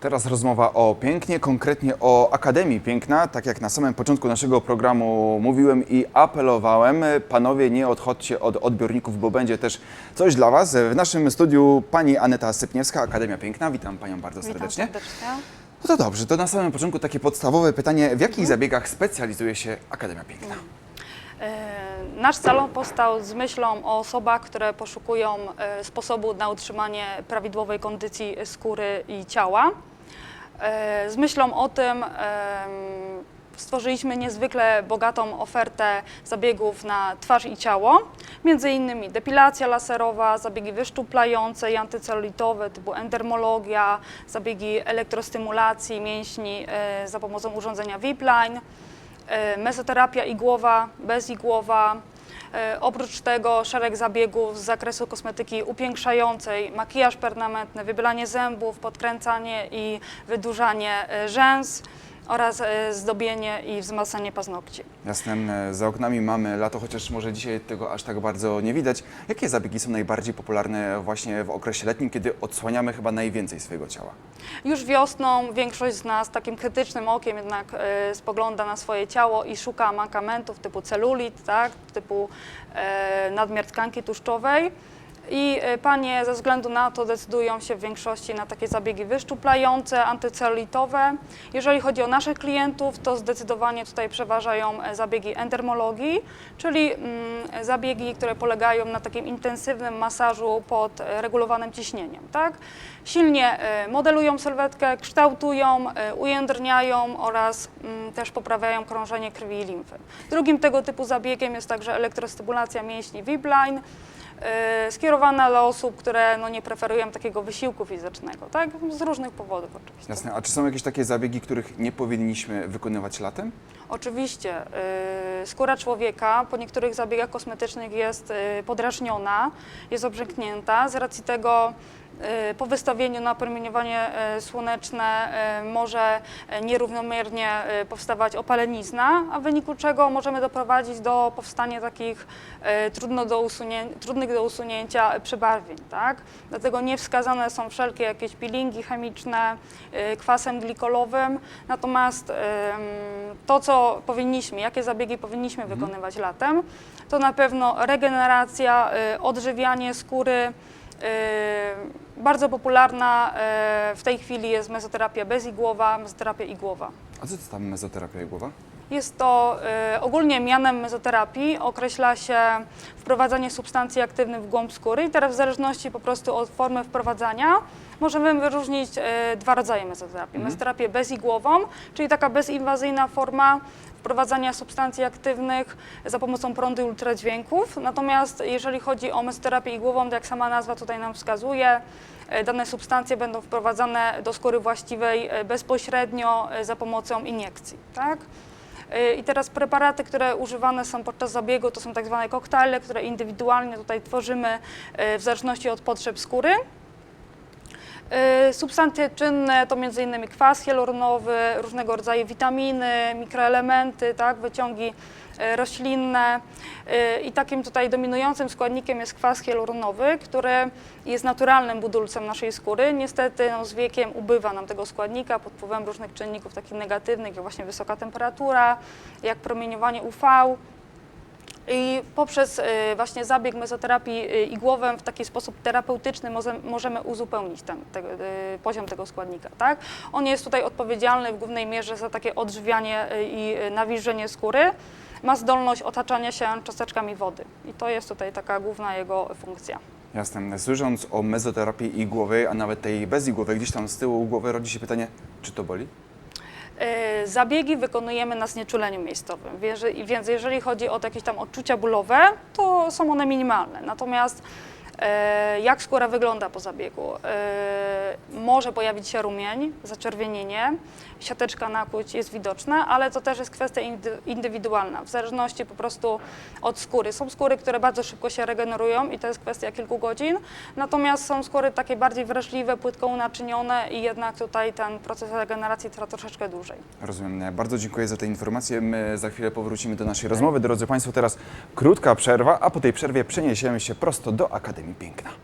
Teraz rozmowa o pięknie, konkretnie o Akademii Piękna. Tak jak na samym początku naszego programu mówiłem i apelowałem, panowie nie odchodźcie od odbiorników, bo będzie też coś dla Was. W naszym studiu pani Aneta Sypniewska, Akademia Piękna. Witam Panią bardzo serdecznie. Witam serdecznie. No to dobrze, to na samym początku takie podstawowe pytanie. W jakich zabiegach specjalizuje się Akademia Piękna? E, Nasz salon powstał z myślą o osobach, które poszukują e, sposobu na utrzymanie prawidłowej kondycji skóry i ciała. E, Z myślą o tym stworzyliśmy niezwykle bogatą ofertę zabiegów na twarz i ciało, między innymi depilacja laserowa, zabiegi wyszczuplające i antycelulitowe typu endermologia, zabiegi elektrostymulacji mięśni e, za pomocą urządzenia VIP-Line, e, mezoterapia igłowa, bezigłowa, Oprócz tego szereg zabiegów z zakresu kosmetyki upiększającej, makijaż permanentny, wybielanie zębów, podkręcanie i wydłużanie e, rzęs oraz e, zdobienie i wzmacnianie paznokci. Jasne, za oknami mamy lato, chociaż może dzisiaj tego aż tak bardzo nie widać. Jakie zabiegi są najbardziej popularne właśnie w okresie letnim, kiedy odsłaniamy chyba najwięcej swojego ciała? Już wiosną większość z nas takim krytycznym okiem jednak e, spogląda na swoje ciało i szuka mankamentów typu celulit, tak, typu e, nadmiar tkanki tłuszczowej. I e, panie ze względu na to decydują się w większości na takie zabiegi wyszczuplające, antycelulitowe. Jeżeli chodzi o naszych klientów, to zdecydowanie tutaj przeważają e, zabiegi endermologii, czyli mm, zabiegi, które polegają na takim intensywnym masażu pod e, regulowanym ciśnieniem. Tak? Silnie modelują sylwetkę, kształtują, ujędrniają oraz mm, też poprawiają krążenie krwi i limfy. Drugim tego typu zabiegiem jest także elektrostymulacja mięśni VIP-line, e, skierowana dla osób, które no, nie preferują takiego wysiłku fizycznego, tak? z różnych powodów oczywiście. Jasne, a czy są jakieś takie zabiegi, których nie powinniśmy wykonywać latem? Oczywiście, y, skóra człowieka po niektórych zabiegach kosmetycznych jest y, podrażniona, jest obrzęknięta. Z racji tego po wystawieniu na promieniowanie y, słoneczne y, może y, nierównomiernie y, powstawać opalenizna, a w wyniku czego możemy doprowadzić do powstania takich y, trudno do trudnych do usunięcia przebarwień. Tak? Dlatego niewskazane są wszelkie jakieś peelingi chemiczne y, kwasem glikolowym, natomiast to, co powinniśmy, jakie zabiegi powinniśmy wykonywać latem, to na pewno regeneracja, y, odżywianie skóry. Y, Bardzo popularna y, w tej chwili jest mezoterapia bezigłowa, mezoterapia igłowa. A co to tam mezoterapia głowa? Jest to y, ogólnie mianem mezoterapii określa się wprowadzanie substancji aktywnych w głąb skóry i teraz w zależności po prostu od formy wprowadzania możemy wyróżnić y, dwa rodzaje mezoterapii. Mhm. Mezoterapię bezigłową, czyli taka bezinwazyjna forma wprowadzania substancji aktywnych za pomocą prądu i ultradźwięków. Natomiast jeżeli chodzi o mezoterapię igłową, to jak sama nazwa tutaj nam wskazuje, y, dane substancje będą wprowadzane do skóry właściwej y, bezpośrednio y, za pomocą iniekcji. Tak? I teraz preparaty, które używane są podczas zabiegu, to są tak zwane koktajle, które indywidualnie tutaj tworzymy w zależności od potrzeb skóry. Y, Substancje czynne to m.in. kwas hialuronowy, różnego rodzaju witaminy, mikroelementy, tak, wyciągi y, roślinne. Y, I takim tutaj dominującym składnikiem jest kwas hialuronowy, który jest naturalnym budulcem naszej skóry. Niestety no, z wiekiem ubywa nam tego składnika pod wpływem różnych czynników takich negatywnych, jak właśnie wysoka temperatura, jak promieniowanie UV. I poprzez y, właśnie zabieg mezoterapii y, igłowym w taki sposób terapeutyczny możemy uzupełnić ten, te, y, poziom tego składnika. Tak? On jest tutaj odpowiedzialny w głównej mierze za takie odżywianie i nawilżenie skóry. Ma zdolność otaczania się cząsteczkami wody i to jest tutaj taka główna jego funkcja. Jasne, słysząc o mezoterapii igłowej, a nawet tej bezigłowej, gdzieś tam z tyłu głowy rodzi się pytanie, czy to boli? E, Zabiegi wykonujemy na znieczuleniu miejscowym, więc, jeżeli chodzi o jakieś tam odczucia bólowe, to są one minimalne. Natomiast jak skóra wygląda po zabiegu? E, może pojawić się rumień, zaczerwienienie, siateczka nakłuć jest widoczna, ale to też jest kwestia indy- indywidualna, w zależności po prostu od skóry. Są skóry, które bardzo szybko się regenerują i to jest kwestia kilku godzin, natomiast są skóry takie bardziej wrażliwe, płytko unaczynione i jednak tutaj ten proces regeneracji trwa troszeczkę dłużej. Rozumiem. Bardzo dziękuję za te informacje. My za chwilę powrócimy do naszej rozmowy. Drodzy Państwo, teraz krótka przerwa, a po tej przerwie przeniesiemy się prosto do Akademii Piękna.